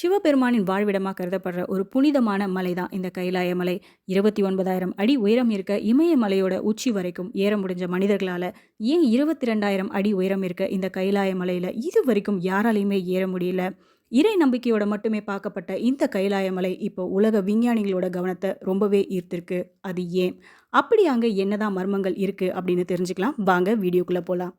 சிவபெருமானின் வாழ்விடமாக கருதப்படுற ஒரு புனிதமான மலை தான் இந்த கைலாய மலை. இருபத்தி ஒன்பதாயிரம் அடி உயரம் இருக்க இமயமலையோட உச்சி வரைக்கும் ஏற முடிஞ்ச மனிதர்களால் ஏன் இருபத்தி ரெண்டாயிரம் அடி உயரம் இருக்க இந்த கைலாய மலையில் இது வரைக்கும் யாராலையுமே ஏற முடியல? இறை நம்பிக்கையோட மட்டுமே பார்க்கப்பட்ட இந்த கைலாய மலை இப்போ உலக விஞ்ஞானிகளோட கவனத்தை ரொம்பவே ஈர்த்திருக்கு. அது ஏன்? அப்படி அங்கே என்னதான் மர்மங்கள் இருக்குது அப்படின்னு தெரிஞ்சுக்கலாம். வாங்க வீடியோக்குள்ளே போகலாம்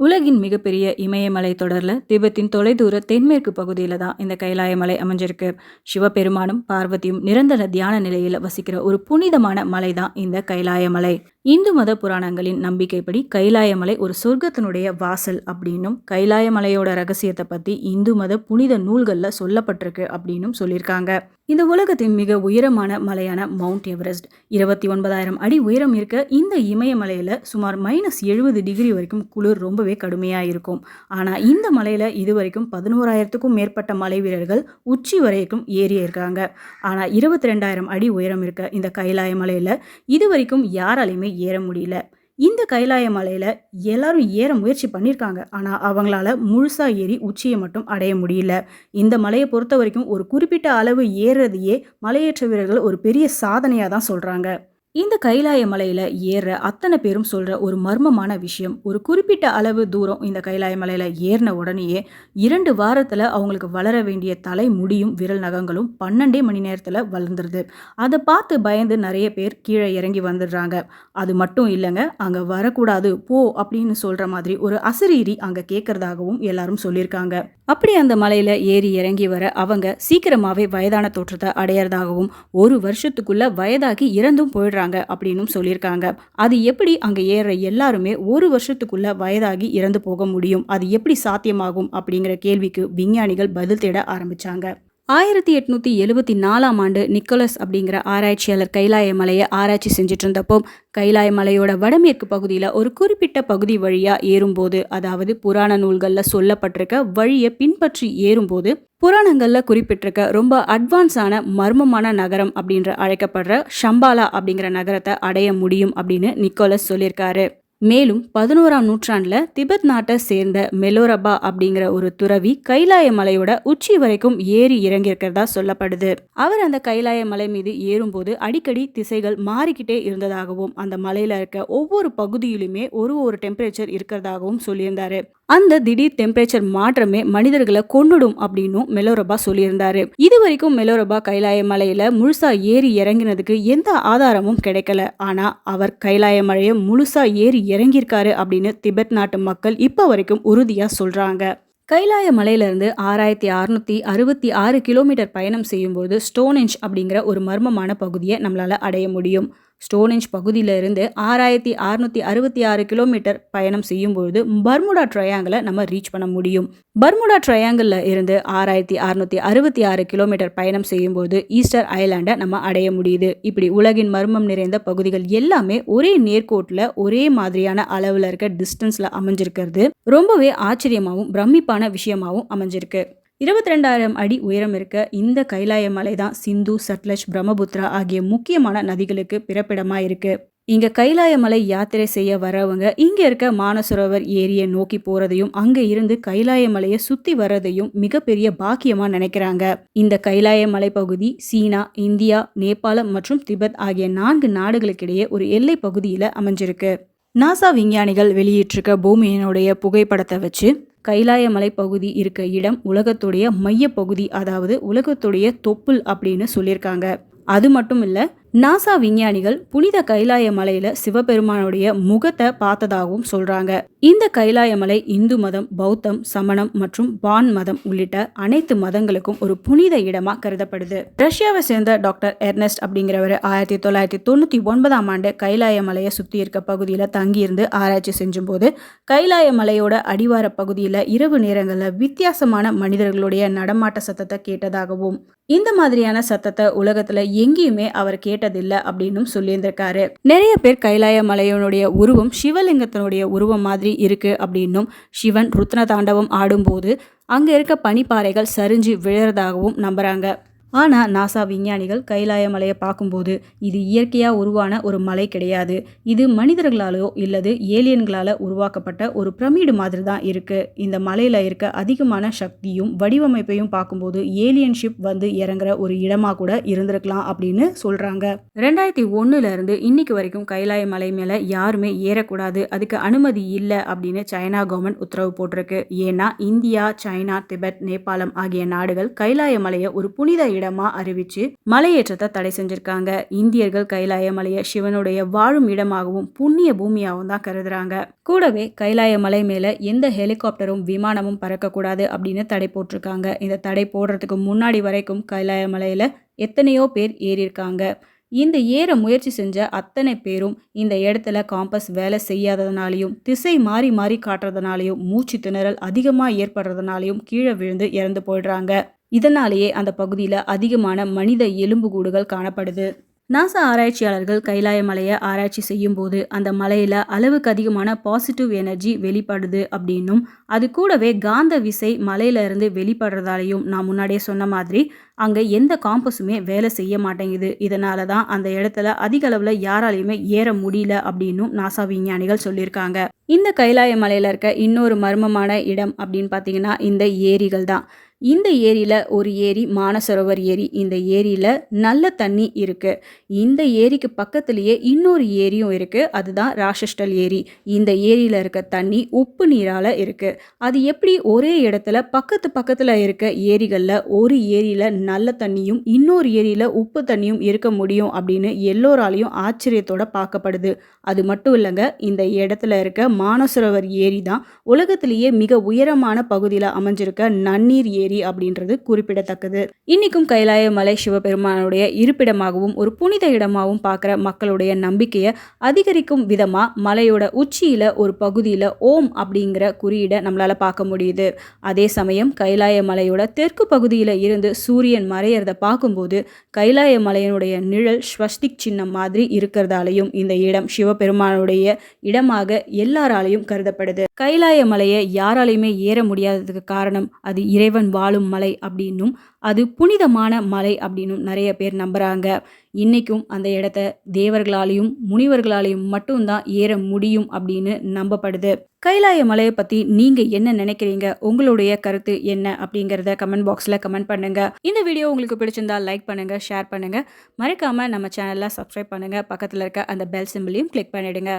உலகின் மிகப்பெரிய இமயமலை தொடரில் திபெத்தின் தொலைதூர தென்மேற்கு பகுதியில் தான் இந்த கைலாய மலை அமைஞ்சிருக்கு. சிவபெருமானும் பார்வதியும் நிரந்தர தியான நிலையில் வசிக்கிற ஒரு புனிதமான மலை தான் இந்த கைலாய மலை. இந்து மத புராணங்களின் நம்பிக்கைப்படி கைலாய மலை ஒரு சொர்க்கத்தினுடைய வாசல் அப்படின்னும் கைலாய மலையோட ரகசியத்தை பற்றி இந்து மத புனித நூல்களில் சொல்லப்பட்டிருக்கு அப்படின்னும் சொல்லியிருக்காங்க. இந்த உலகத்தின் மிக உயரமான மலையான மவுண்ட் எவரெஸ்ட் இருபத்தி ஒன்பதாயிரம் அடி உயரம் இருக்க இந்த இமயமலையில் சுமார் மைனஸ் எழுபது டிகிரி வரைக்கும் குளிர் ரொம்பவே கடுமையாக இருக்கும். ஆனால் இந்த மலையில் இது வரைக்கும் பதினோராயிரத்துக்கும் மேற்பட்ட மலை வீரர்கள் உச்சி வரைக்கும் ஏறி இருக்காங்க. ஆனால் இருபத்தி ரெண்டாயிரம் அடி உயரம் இருக்க இந்த கைலாய மலையில் இது வரைக்கும் யாராலையுமே ஏற முடியல. இந்த கைலாய மலையில் எல்லாரும் ஏற முயற்சி பண்ணியிருக்காங்க ஆனால் அவங்களால முழுசாக ஏறி உச்சியை மட்டும் அடைய முடியல. இந்த மலையை பொறுத்த வரைக்கும் ஒரு குறிப்பிட்ட அளவு ஏறுறதையே மலையேற்ற வீரர்கள் ஒரு பெரிய சாதனையாக தான் சொல்கிறாங்க இந்த கைலாய மலையில் ஏற அத்தனை பேரும் சொல்கிற ஒரு மர்மமான விஷயம் ஒரு குறிப்பிட்ட அளவு தூரம் இந்த கைலாய மலையில் ஏறின உடனேயே இரண்டு வாரத்தில் அவங்களுக்கு வளர வேண்டிய தலை முடியும் விரல் நகங்களும் பன்னெண்டே மணி நேரத்தில் வளர்ந்துருது. அதை பார்த்து பயந்து நிறைய பேர் கீழே இறங்கி வந்துடுறாங்க. அது மட்டும் இல்லைங்க அங்கே வரக்கூடாது போ அப்படின்னு சொல்கிற மாதிரி ஒரு அசரீரி அங்கே கேட்குறதாகவும் எல்லாரும் சொல்லியிருக்காங்க. அப்படி அந்த மலையில் ஏறி இறங்கி வர அவங்க சீக்கிரமாகவே வயதான தோற்றத்தை அடையிறதாகவும் ஒரு வருஷத்துக்குள்ளே வயதாகி இறந்தும் போயிடுறாங்க. அப்படின்னும் சொல்லியிருக்காங்க. அது எப்படி அங்கே ஏறுற எல்லாருமே ஒரு வருஷத்துக்குள்ள வயதாகி இறந்து போக முடியும்? அது எப்படி சாத்தியமாகும்? அப்படிங்கிற கேள்விக்கு விஞ்ஞானிகள் பதில் தேட ஆரம்பிச்சாங்க. ஆயிரத்தி எட்நூற்றி எழுபத்தி நாலாம் ஆண்டு நிக்கோலஸ் அப்படிங்கிற ஆராய்ச்சியாளர் கைலாய மலையை ஆராய்ச்சி செஞ்சுட்டு இருந்தப்போ கைலாய மலையோட வடமேற்கு பகுதியில் ஒரு குறிப்பிட்ட பகுதி வழியாக ஏறும்போது அதாவது புராண நூல்களில் சொல்லப்பட்டிருக்க வழியை பின்பற்றி ஏறும்போது புராணங்களில் குறிப்பிட்டிருக்க ரொம்ப அட்வான்ஸான மர்மமான நகரம் அப்படின்ற அழைக்கப்படுற ஷம்பாலா அப்படிங்கிற நகரத்தை அடைய முடியும் அப்படின்னு நிக்கோலஸ் சொல்லியிருக்காரு. மேலும் பதினோராம் நூற்றாண்டில் திபெத் நாட்டை சேர்ந்த மெலோரபா அப்படிங்கிற ஒரு துறவி கைலாய மலையோட உச்சி வரைக்கும் ஏறி இறங்கியிருக்கிறதா சொல்லப்படுது. அவர் அந்த கைலாய மலை மீது ஏறும்போது அடிக்கடி திசைகள் மாறிக்கிட்டே இருந்ததாகவும் அந்த மலையில இருக்க ஒவ்வொரு பகுதியிலுமே ஒரு ஒரு டெம்பரேச்சர் இருக்கிறதாகவும் சொல்லியிருந்தாரு. அந்த திடீர் டெம்பரேச்சர் மாற்றமே மனிதர்களை கொண்டுடும் அப்படின்னும் மெலோரபா சொல்லியிருந்தாரு. இது வரைக்கும் மெலோரபா கைலாய மலையில முழுசா ஏறி இறங்கினதுக்கு எந்த ஆதாரமும் கிடைக்கல. ஆனா அவர் கைலாய மலையை முழுசா ஏறி இறங்கியிருக்காரு அப்படின்னு திபெத் நாட்டு மக்கள் இப்போ வரைக்கும் உறுதியா சொல்றாங்க. கைலாய மலையிலிருந்து ஆறாயிரத்தி அறுநூத்தி அறுபத்தி ஆறு கிலோமீட்டர் பயணம் செய்யும்போது ஸ்டோனெஞ்ச் அப்படிங்கிற ஒரு மர்மமான பகுதியை நம்மளால அடைய முடியும். ஸ்டோனிஞ்ச் பகுதியிலிருந்து ஆறாயிரத்தி அறுநூத்தி அறுபத்தி ஆறு கிலோமீட்டர் பயணம் செய்யும்பொழுது பர்முடா ட்ரையாங்கிளை நம்ம ரீச் பண்ண முடியும். பர்முடா ட்ரையாங்கிளில் இருந்து ஆறாயிரத்தி அறுநூத்தி அறுபத்தி ஆறு கிலோமீட்டர் பயணம் செய்யும்போது ஈஸ்டர் ஐலாண்டை நம்ம அடைய முடியுது. இப்படி உலகின் மர்மம் நிறைந்த பகுதிகள் எல்லாமே ஒரே நேர்கோட்டில் ஒரே மாதிரியான அளவில் இருக்க டிஸ்டன்ஸில் அமைஞ்சிருக்கிறது. ரொம்பவே ஆச்சரியமாகவும் பிரமிப்பான விஷயமாகவும் அமைஞ்சிருக்கு. இருபத்தி ரெண்டாயிரம் அடி உயரம் இருக்க இந்த கைலாய மலை தான் சிந்து சட்லஜ் பிரம்மபுத்திரா ஆகிய முக்கியமான நதிகளுக்கு பிறப்பிடமாக இருக்கு. இங்க கைலாய மலை யாத்திரை செய்ய வரவங்க இங்க இருக்க மானசரோவர் ஏரியை நோக்கி போறதையும் அங்க இருந்து கைலாய மலையை சுத்தி வர்றதையும் மிகப்பெரிய பாக்கியமா நினைக்கிறாங்க. இந்த கைலாய மலை பகுதி சீனா இந்தியா நேபாளம் மற்றும் திபெத் ஆகிய நான்கு நாடுகளுக்கிடையே ஒரு எல்லை பகுதியில் அமைஞ்சிருக்கு. நாசா விஞ்ஞானிகள் வெளியிட்டிருக்க பூமியினுடைய புகைப்படத்தை வச்சு கைலாய மலைப்பகுதி இருக்க இடம் உலகத்துடைய மையப்பகுதி அதாவது உலகத்துடைய தொப்புள் அப்படின்னு சொல்லியிருக்காங்க. அது மட்டும் இல்லை நாசா விஞ்ஞானிகள் புனித கைலாய மலையில சிவபெருமானுடைய முகத்தை பார்த்ததாகவும் சொல்றாங்க. இந்த கைலாய மலை இந்து மதம் பௌத்தம் சமணம் மற்றும் பான் மதம் உள்ளிட்ட அனைத்து மதங்களுக்கும் ஒரு புனித இடமா கருதப்படுது. ரஷ்யாவை சேர்ந்த டாக்டர் எர்னஸ்ட் அப்படிங்கிறவர் ஆயிரத்தி தொள்ளாயிரத்தி தொண்ணூத்தி ஒன்பதாம் ஆண்டு கைலாய மலையை சுத்தி இருக்க பகுதியில தங்கியிருந்து ஆராய்ச்சி செஞ்சும் போது கைலாய மலையோட அடிவார பகுதியில இரவு நேரங்களில் வித்தியாசமான மனிதர்களுடைய நடமாட்ட சத்தத்தை கேட்டதாகவும் இந்த மாதிரியான சத்தத்தை உலகத்துல எங்கேயுமே அவர் கேட்டதில்லை அப்படின்னும் சொல்லியிருந்திருக்காரு. நிறைய பேர் கைலாய மலையனுடைய உருவம் சிவலிங்கத்தினுடைய உருவம் மாதிரி இருக்கு அப்படின்னும் சிவன் ருத்ன தாண்டவம் ஆடும்போது அங்கே இருக்க பனிப்பாறைகள் சரிஞ்சு விழுறதாகவும் நம்புறாங்க. ஆனால் நாசா விஞ்ஞானிகள் கைலாய மலையை பார்க்கும்போது இது இயற்கையாக உருவான ஒரு மலை கிடையாது. இது மனிதர்களாலோ இல்லது ஏலியன்களால் உருவாக்கப்பட்ட ஒரு பிரமிடு மாதிரி தான் இருக்குது இந்த மலையில் இருக்க அதிகமான சக்தியும் வடிவமைப்பையும் பார்க்கும்போது ஏலியன் ஷிப் வந்து இறங்குற ஒரு இடமாக கூட இருந்திருக்கலாம் அப்படின்னு சொல்கிறாங்க ரெண்டாயிரத்தி ஒன்றுலேருந்து இன்னைக்கு வரைக்கும் கைலாய மலை மேலே யாருமே ஏறக்கூடாது. அதுக்கு அனுமதி இல்லை அப்படின்னு சைனா கவர்மெண்ட் உத்தரவு போட்டிருக்கு. ஏன்னா இந்தியா சைனா திபெத் நேபாளம் ஆகிய நாடுகள் கைலாய மலையை ஒரு புனித இடமா அறிவிச்சு மலையேற்றத்தை தடை செஞ்சிருக்காங்க. இந்தியர்கள் கைலாய மலையை சிவனுடைய வாழும் இடமாகவும் புண்ணிய பூமியாகவும் தான் கருதுறாங்க. கூடவே கைலாய மலை மேல எந்த ஹெலிகாப்டரும் விமானமும் பறக்கக்கூடாது அப்படின்னு தடை போட்டிருக்காங்க. இந்த தடை போடுறதுக்கு முன்னாடி வரைக்கும் கைலாய மலையில எத்தனையோ பேர் ஏறியிருக்காங்க. இந்த ஏற முயற்சி செஞ்ச அத்தனை பேரும் இந்த இடத்துல காம்பஸ் வேலை செய்யாததுனாலையும் திசை மாறி மாறி காட்டுறதுனாலையும் மூச்சு திணறல் அதிகமாக ஏற்படுறதுனாலையும் கீழே விழுந்து இறந்து போயிடுறாங்க. இதனாலேயே அந்த பகுதியில் அதிகமான மனித எலும்புக்கூடுகள் காணப்படுது. நாசா ஆராய்ச்சியாளர்கள் கைலாய மலையை ஆராய்ச்சி செய்யும்போது அந்த மலையில் அளவுக்கு அதிகமான பாசிட்டிவ் எனர்ஜி வெளிப்படுது அப்படின்னும் அது கூடவே காந்த விசை மலையில இருந்து வெளிப்படுறதாலையும் நான் முன்னாடியே சொன்ன மாதிரி அங்கே எந்த காம்பஸுமே வேலை செய்ய மாட்டேங்குது. இதனால தான் அந்த இடத்துல அதிக அளவில் யாராலையுமே ஏற முடியல அப்படின்னும் நாசா விஞ்ஞானிகள் சொல்லியிருக்காங்க. இந்த கைலாய மலையில் இருக்க இன்னொரு மர்மமான இடம் அப்படின்னு பார்த்தீங்கன்னா இந்த ஏரிகள் தான். இந்த ஏரியில் ஒரு ஏரி மானசரோவர் ஏரி. இந்த ஏரியில் நல்ல தண்ணி இருக்குது இந்த ஏரிக்கு பக்கத்துலேயே இன்னொரு ஏரியும் இருக்குது அதுதான் ராஷஸ்டல் ஏரி. இந்த ஏரியில் இருக்க தண்ணி உப்பு நீரால் இருக்குது அது எப்படி ஒரே இடத்துல பக்கத்து பக்கத்தில் இருக்க ஏரிகளில் ஒரு ஏரியில் நல்ல தண்ணியும் இன்னொரு ஏரியில் உப்பு தண்ணியும் இருக்க முடியும் அப்படின்னு எல்லோராலையும் ஆச்சரியத்தோட பார்க்கப்படுது. அது மட்டும் இல்லைங்க இந்த இடத்துல இருக்க மானசரோவர் ஏரி தான் உலகத்திலேயே மிக உயரமான பகுதியில் அமைஞ்சிருக்க நன்னீர் ஏரி. ஏரி அப்படின்றது குறிப்பிடத்தக்கது. இன்னைக்கும் கைலாய மலை சிவபெருமானுடைய இருப்பிடமாகவும் ஒரு புனித இடமாகவும் பார்க்குற மக்களுடைய நம்பிக்கையை அதிகரிக்கும் விதமாக மலையோட உச்சியில் ஒரு பகுதியில் ஓம் அப்படிங்கிற குறியீடை நம்மளால் பார்க்க முடியுது. அதே சமயம் கைலாய மலையோட தெற்கு பகுதியில் இருந்து சூரியன் மறையிறத பார்க்கும்போது கைலாய மலையினுடைய நிழல் ஸ்வஸ்திக் சின்னம் மாதிரி இருக்கிறதாலையும் இந்த இடம் சிவபெருமானுடைய இடமாக எல்லாராலையும் கருதப்படுது. கைலாய மலையை யாராலையுமே ஏற முடியாததுக்கு காரணம் அது இறைவன் வாழும் மலை அப்படின்னும் அது புனிதமான மலை அப்படின்னும் நிறைய பேர் நம்புகிறாங்க இன்றைக்கும் அந்த இடத்த தேவர்களாலையும் முனிவர்களாலையும் மட்டும்தான் ஏற முடியும் அப்படின்னு நம்பப்படுது. கைலாய மலையை பற்றி நீங்கள் என்ன நினைக்கிறீங்க? உங்களுடைய கருத்து என்ன அப்படிங்கிறத கமெண்ட் பாக்ஸில் கமெண்ட் பண்ணுங்கள் இந்த வீடியோ உங்களுக்கு பிடிச்சிருந்தா லைக் பண்ணுங்கள் ஷேர் பண்ணுங்கள் மறக்காமல் நம்ம சேனலில் சப்ஸ்கிரைப் பண்ணுங்கள் பக்கத்தில் இருக்க அந்த பெல் சிம்பிளையும் கிளிக் பண்ணிவிடுங்க